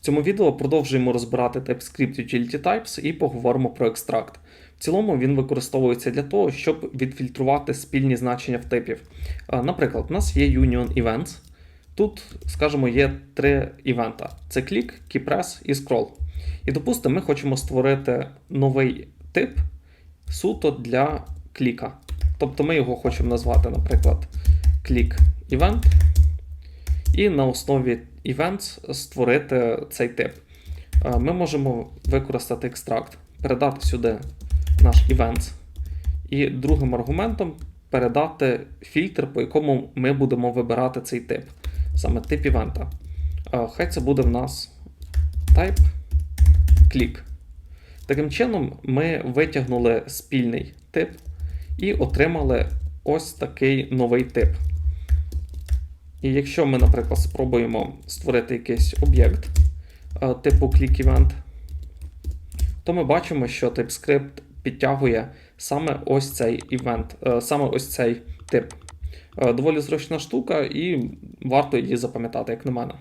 В цьому відео продовжуємо розбирати TypeScript Utility Types і поговоримо про екстракт. В цілому він використовується для того, щоб відфільтрувати спільні значення в типів. Наприклад, у нас є Union Events. Тут, скажімо, є три івента: це клік, keypress і scroll. І допустимо, ми хочемо створити новий тип суто для кліка. Тобто ми його хочемо назвати, наприклад, event, і на основі events створити цей тип. Е, Ми можемо використати екстракт, передати сюди наш events, і другим аргументом передати фільтр, по якому ми будемо вибирати цей тип, саме тип івента. Е, Хай це буде в нас type click. Таким чином, ми витягнули спільний тип і отримали ось такий новий тип. І якщо ми, наприклад, спробуємо створити якийсь об'єкт е, типу click-event, то ми бачимо, що TypeScript підтягує саме ось цей івент, саме ось цей тип. Е, Доволі зручна штука, і варто її запам'ятати, як на мене.